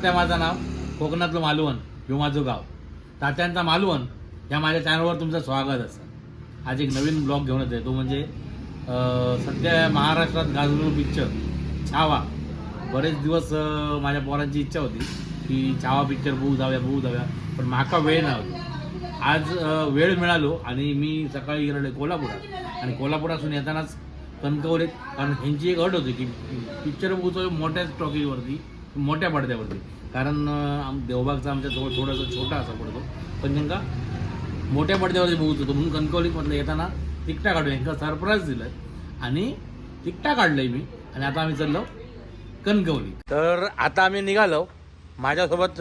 तात्या माझं नाव? कोकणातलं मालवण ह्यो माझं गाव. तात्यांचा मालवण या माझ्या चॅनलवर तुमचं स्वागत असं आज एक नवीन ब्लॉग घेऊन येतो तो म्हणजे सध्या महाराष्ट्रात गाजलेलो पिक्चर छावा बरेच दिवस माझ्या पोरांची इच्छा होती की छावा पिक्चर बघू जाऊया बघू जाऊया. पण माका वेळ नव्हती आज वेळ मिळालो आणि मी सकाळी गेलेलो कोल्हापुरात. आणि कोल्हापुरातून येतानाच कणकवलीत कारण ह्यांची एक अट होती की पिक्चर बघूचं मोठ्या टॉकीवरती मोठ्या पडद्यावरती. कारण आम- देवबागचा आमच्या जवळ थोडासा छोटा असा पडतो पण त्यांना मोठ्या पडद्यावरती बघू होतो म्हणून कणकवलीमधलं म्हटलं येताना तिकटा काढूया यांना सरप्राईज दिलं आणि तिकटा काढलंय मी. आणि आता आम्ही चाललो कणकवली. तर आता आम्ही निघालो. माझ्यासोबत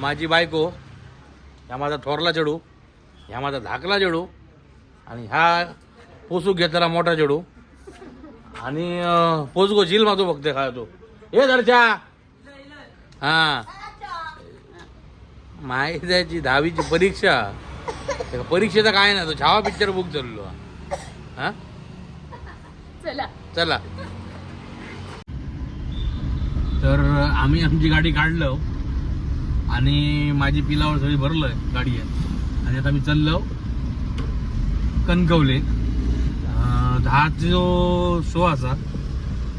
माझी बायको ह्या माझा थोरला चेडू ह्या माझा धाकला चेडू आणि हा पोसूक घेतलेला मोठा चेडू आणि अं, पोचगो झील माझो बघते काय तो हे दरच्या हा. माहिती दहावीची परीक्षा. परीक्षेचा काय ना तो छावा पिक्चर बुक चाललो. हा? चला. चला. तर आम्ही आमची गाडी काढलो. आणि माझी पिलावर सगळी भरलोय गाडी आहे. आणि आता मी चाललो कणकवले. अं, दहाचा जो शो असा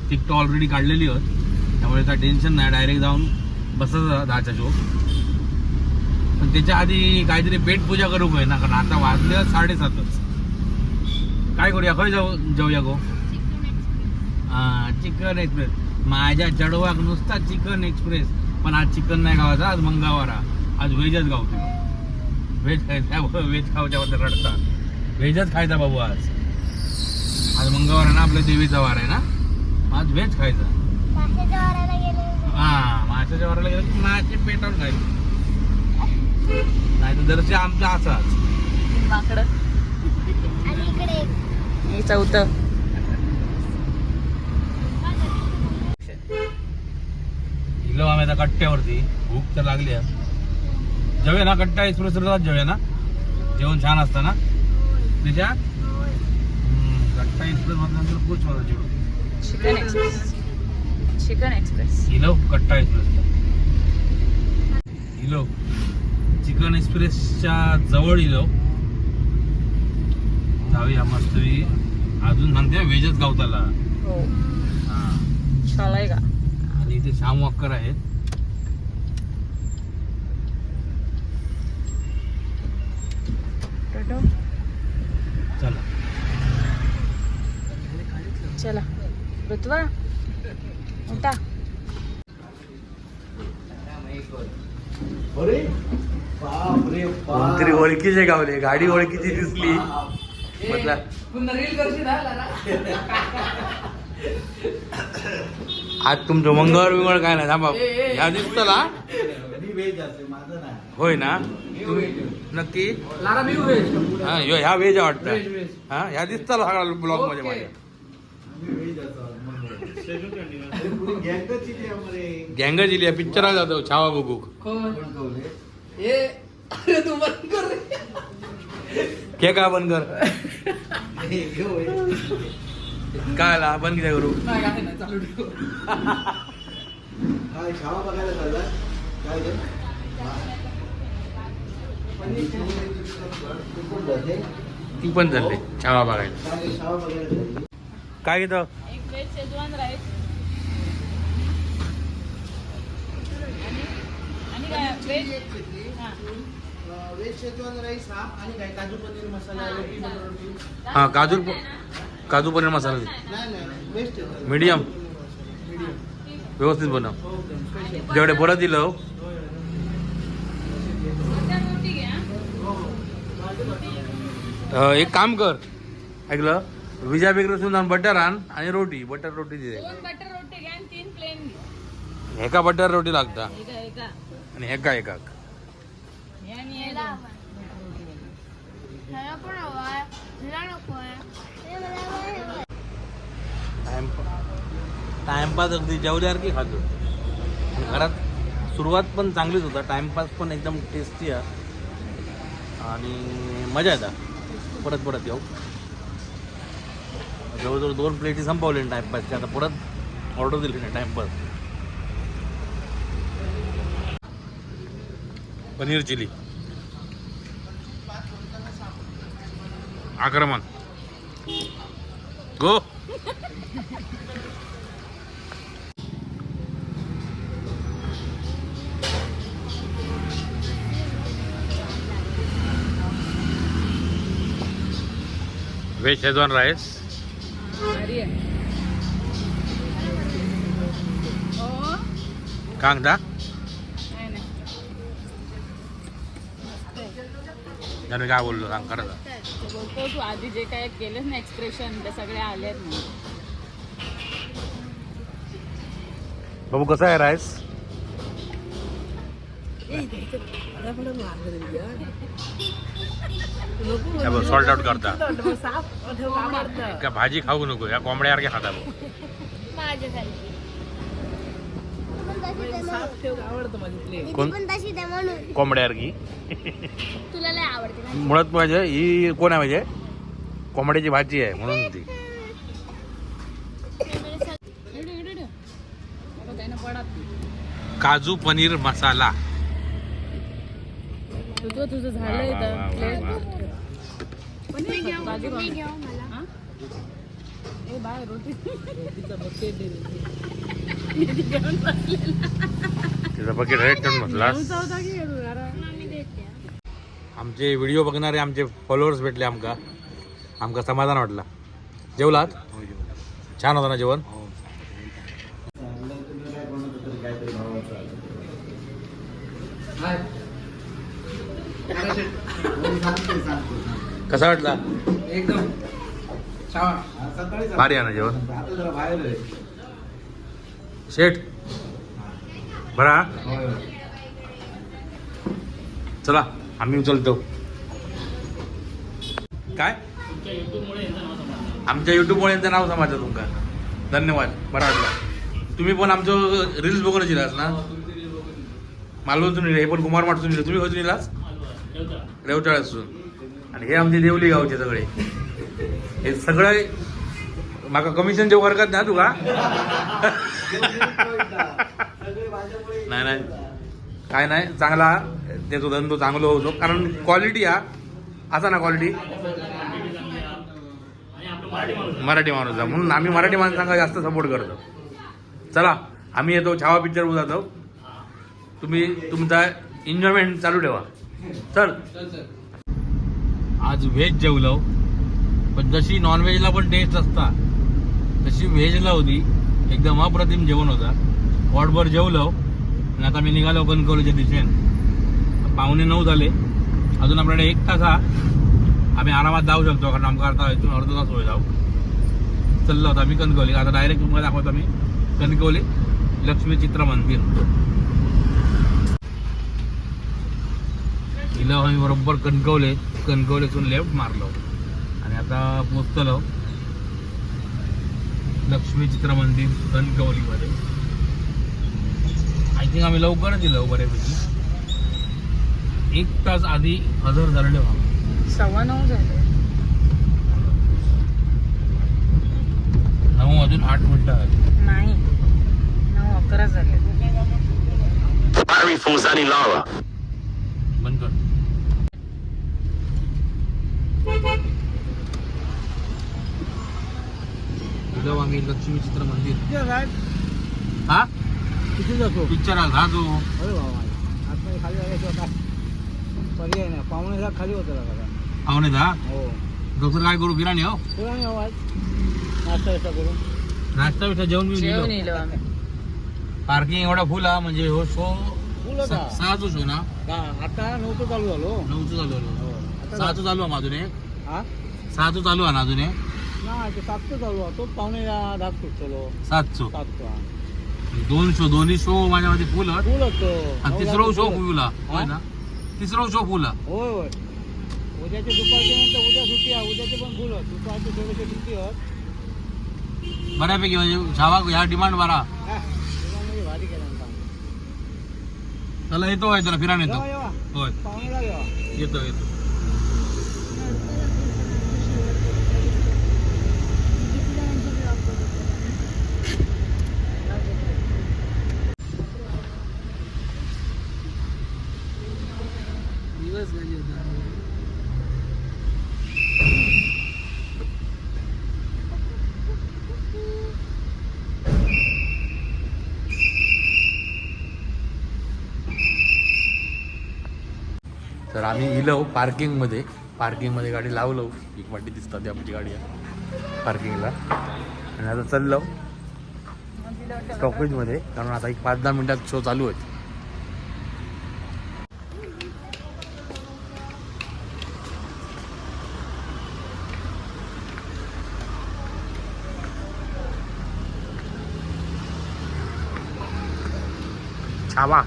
तिकट ऑलरेडी काढलेली होत. त्यामुळे काय टेन्शन नाही डायरेक्ट जाऊन बसत दहाच्या शो पण त्याच्या आधी काहीतरी पेटपूजा करू काय ना? कारण आता वाजले साडेसातच काय करूया? खय जाऊ जाऊया गो. हा चिकन एक्सप्रेस माझ्या चढवाक नुसता चिकन एक्सप्रेस पण आज चिकन नाही गावाचा आज मंगावारा आज व्हेजच गावते व्हेज खायचा व्हेज खावच्या बद्दल रडतात व्हेजच खायचा बाबू आज. आज मंगळवार आहे ना आपल्या देवीचा वार आहे ना? आज व्हेज खायचा. हा माशाच्या वाराला गेलं की मासे पेटावून खायचे. नाही तर दर्शन आमचा असाच. माकड. हे चौथं. गेलो आम्ही आता कट्ट्यावरती. भूक तर लागली आहे. जाऊया ना कट्टा एक्सप्रेस जात जाऊया ना? जेवण छान असतं ना? हम्म, कट्टा एक्सप्रेस खूप मला जेवण. चिकन एक्सप्रेस चिकन एक्सप्रेस गेलो कट्टा एक्सप्रेसला गेलो चिकन एक्सप्रेसच्या जवळ गेलो जाऊया मस्त अजून सांगते व्हेजच गावताला. हो. हा. चालाय का? आणि इथे श्याम वॉकर आहेत चला. चला. ऋतवा उठा कोणतरी ओळखीचे गावले गाडी ओळखीची दिसली. म्हटलं आज तुमचं मंगळ विंगळ काय नाही थांबा. ह्या दिसतला होय ना? नक्की? हा ह्यो ह्या वेज वाटतं. हा ह्या दिसतला सगळा ब्लॉगमध्ये माझ्या. गँग जिली पिक्चर जातो छावा बघू के का बंद कर काय आला बंद किती करू। ती पण चालले छावा बघायला. काय घेतो? Veg Schezwan rice. आणि काय वेज? हा. हा काजू काजू पनीर मसाला. दे मीडियम. व्यवस्थित बनव. जेवढे परत दिलं. रोटी घ्या अं, एक काम कर ऐकलं? विजा बेकरीतून जाऊन बटर आण आणि रोटी बटर रोटी दे. दोन बटर रोटी घ्या आणि तीन प्लेन घ्या एका बटर रोटी लागता. एका एका. आणि एका एका. हे आणि हे टाइमपास अगदी जेवल्यासारखी खातो. आणि घरात सुरुवात पण चांगलीच होता. टाइमपास पण एकदम टेस्टी आहे. आणि मजा येतात परत परत येऊ. जवळजवळ दोन प्लेटी संपवले टाईमपासच्या आता परत ऑर्डर दिली नाही टाइमपास पनीर चिली. आक्रमण. गो व्हेज शेजवान राईस कांदा नाही नाही त्याने काय बोललो सांग खरं बोलतो तू आधी जे काय केलेस ना एक्सप्रेशन ते सगळे आलेत ना बाबू कसा आहे राईस? सॉल्ट आउट करता. का भाजी खाऊ नको या कोंबड्यासारख्या खाता भाऊ म्हणून कोंबड्यासारखी. मुळात म्हणजे ही कोण आहे म्हणजे? कोंबड्याची भाजी आहे म्हणून ती. काजू पनीर मसाला तुझं तुझं झालंय वा, वा, वा, तर वा, प्लेट पनीर खातो, भाजी मी खाऊ. घेऊ मला हा? ए बाय रोटी. तिचा बकेट रेट टन म्हटला मम्मी देते. आमचे व्हिडिओ बघणारे आमचे फॉलोअर्स भेटले आमका. आमका समाधान वाटला. जेवलात? छान होतं ना जेवण? कसा वाटला? एकदम भारी आहे ना जेवण? शेठ? बरा. चला आम्ही उचलतो. काय? आमच्या युट्यूबमुळे यांचं नाव समाजलं तुमका. धन्यवाद बरं वाटलं. तुम्ही पण आमचं रील्स बघूनच येलास ना? मालवणतून हे पण कुमार माठतून येईल तुम्ही खचून येलास रेवटाळ्यातून आणि हे आमचे देवली गावचे सगळे. हे सगळे माका कमिशनच्या वर्गात हरकत ना तुका. नाही नाही. काय नाही चांगला त्याचा धंदो चांगलो होतो. कारण क्वालिटी हा असा ना क्वालिटी मराठी माणूस म्हणून आम्ही मराठी माणसांना जास्त सपोर्ट करतो. चला आम्ही येतो छावा पिक्चर जातो. तुम्ही तुमचा एन्जॉयमेंट चालू ठेवा. चल. आज व्हेज जेवलो. पण जशी नॉनव्हेजला पण टेस्ट असता तशी व्हेजला होती. एकदम अप्रतिम जेवण होता. वॉटभर जेवलो. आणि आता मी निघालो कणकवलीच्या दिशेने. पाहुणे नऊ झाले. अजून आपल्याकडे एक तास हा. आम्ही आरामात जाऊ शकतो कारण आमकां आता इथून अर्धा तास होय जाऊ चाललो होता आम्ही कणकवली. आता डायरेक्ट तुम्हाला दाखवतो आम्ही. कणकवली लक्ष्मी चित्र मंदिर. गेलो आम्ही बरोबर कणकवले. कणकवलीतून लेफ्ट मारलो. आणि आता पोचतलो लक्ष्मी चित्र मंदिर कणकवलीमध्ये आय थिंक आम्ही लवकरच दिलं बऱ्यापैकी. एक तास आधी हजर झालेले व्हा सव्वा नऊ झाले. नऊ वाजून आठ मिनिटं आली. नाही. नऊ अकरा झाले. बंद कर. लक्ष्मी चित्र मंदिर? हा? किती जातो पिक्चर हा जो. अरे बाबा आतमध्ये खाली जायचं काय पर्याय नाही. पाहुणे खाली होतं पाहुणे दहा हो. डॉक्टर काय करू? बिराणी हो. आवाज नाश्ता बिस्टा करून नाश्ता बिष्टा जेवण बिवून जेवण पार्किंग एवढा फुल हा म्हणजे हो शो फुल सहाचा शो ना. आता नव्हतं चालू झालो नऊचं चालू हो. आता सहाचं चालू आहे अजून एक हा? सहाचं चालू आहे ना अजून एक नाही ते सातचं चालू आहे. तोच पाहुणे दहा सुटलो सातचं. सातचा दोन शो दोन्ही शो माझ्या मध्ये फुल आहेत. फुल होतो आणि तिसरा शो फुला होय ना? तिसरा शो फुला होय होय. उद्याचे दुपारच्या नंतर उद्या सुट्टी आहे. उद्याचे पण फुल होत दुपारचे थोडेसे सुट्टी होत बऱ्यापैकी म्हणजे छावा ह्या डिमांड बरा हा, त्याच्यामध्ये भारी केलं काम त्याला येतो आहे जरा फिरायला येतो. येवा होय. पाहुणेला येवा येतो येतो. तर आम्ही इलो पार्किंगमध्ये पार्किंगमध्ये गाडी लावलो एक वाटी दिसतात आमची गाडी. पार्किंगला. आणि आता चाललो स्टॉपेजमध्ये. कारण आता एक पाच दहा मिनटात शो चालू आहे आहे छावा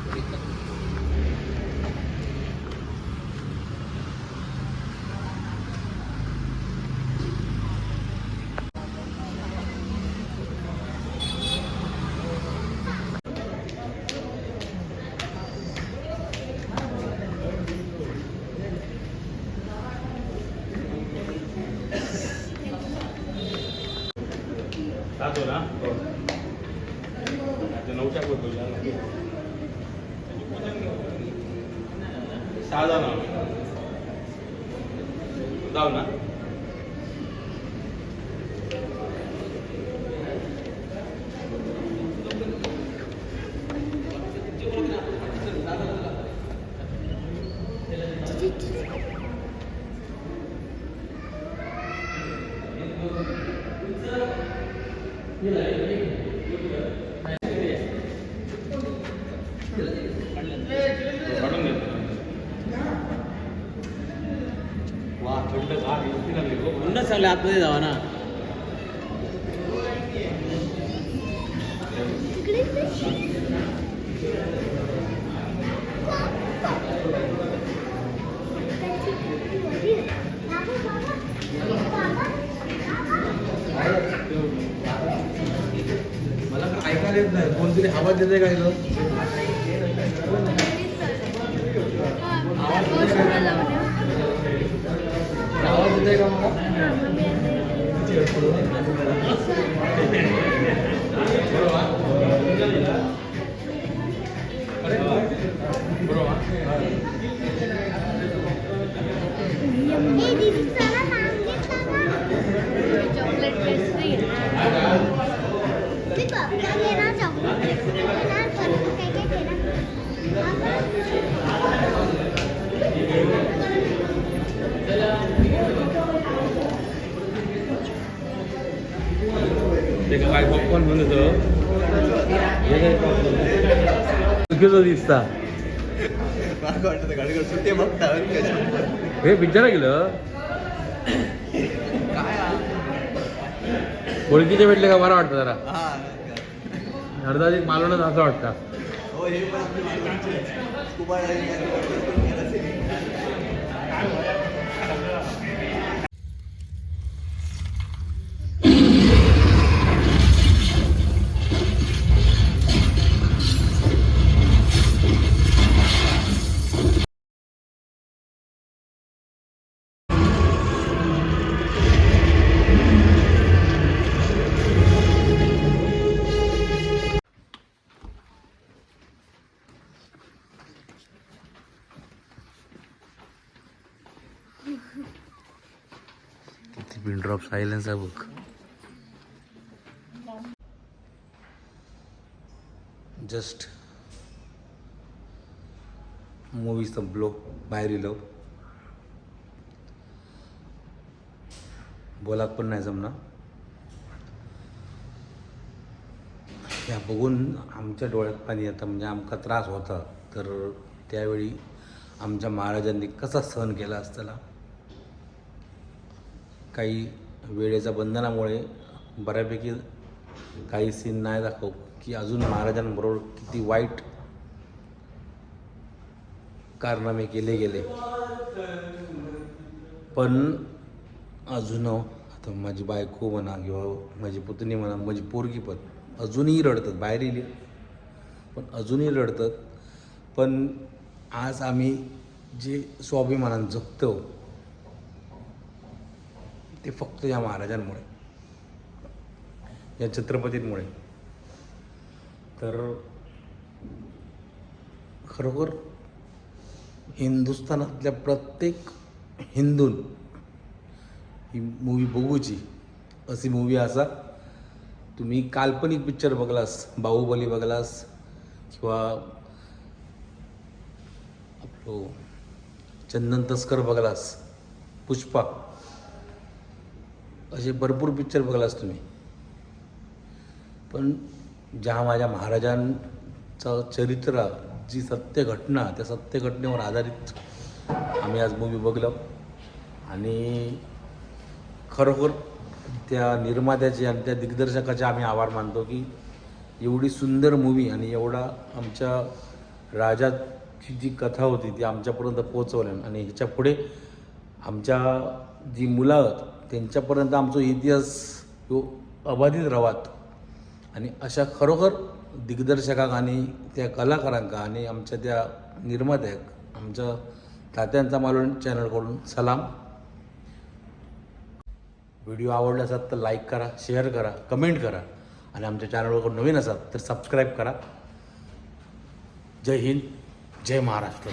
जातो ना नऊच्या सहा जाऊ जाऊ ना काढून घेतो वा थंड गार इतकी लागली हो. म्हणूनच चांगले आतमध्ये जावा ना. मला तर ऐकायला येत नाही. कोणतरी आवाज देते काय आवाज देते का चुकीचं दिसता. हे पिक्चर गेलं. ओळखीचे भेटले का? बरं वाटतं जरा. अर्धा एक मालवणच असं वाटतं. किती पिन ड्रॉप सायलेन्स आहे बघ जस्ट मूवी संपलो बाहेर इलो बोलाक पण नाही जमना ह्या बघून आमच्या डोळ्यात पाणी येतं म्हणजे आमका त्रास होता. तर त्यावेळी आमच्या महाराजांनी कसा सहन केला असताना काही वेळेच्या बंधनामुळे बऱ्यापैकी काही सीन नाही दाखव की अजून महाराजांबरोबर किती वाईट कारनामे केले गेले. पण अजून आता माझी बायको म्हणा किंवा माझी पुतणी म्हणा माझी पोरगी पण अजूनही रडतात बाहेर येईल. पण अजूनही रडतात. पण आज आम्ही जे स्वाभिमानानं जगतो ते फक्त या महाराजांमुळे. या छत्रपतींमुळे. तर खरोखर हिंदुस्थानातल्या प्रत्येक हिंदून ही मूवी बघूची. अशी मूवी असा. तुम्ही काल्पनिक पिक्चर बघलास बाहुबली बघलास किंवा आपलो चंदन तस्कर बघलास पुष्पा असे भरपूर पिक्चर बघलास तुम्ही. पण ज्या माझ्या महाराजांचं चरित्र जी सत्य घटना त्या सत्य घटनेवर आधारित आम्ही आज मूवी बघलो. आणि खरोखर त्या निर्मात्याचे आणि त्या दिग्दर्शकाचे आम्ही आभार मानतो की एवढी सुंदर मूवी आणि एवढा आमच्या राजाची जी कथा होती ती आमच्यापर्यंत पोहोचवल्या आणि ह्याच्या पुढे आमच्या जी मुलं आहेत त्यांच्यापर्यंत आमचा इतिहास तो अबाधित रावात आणि अशा खरोखर दिग्दर्शकाक आणि त्या कलाकारांका आणि आमच्या त्या निर्मात्याक आमच्या तात्यांचा मालवण चॅनलकडून सलाम. व्हिडिओ आवडला असतात तर लाईक करा शेअर करा कमेंट करा. आणि आमच्या चॅनलवर नवीन असतात तर सबस्क्राईब करा. जय हिंद जय महाराष्ट्र.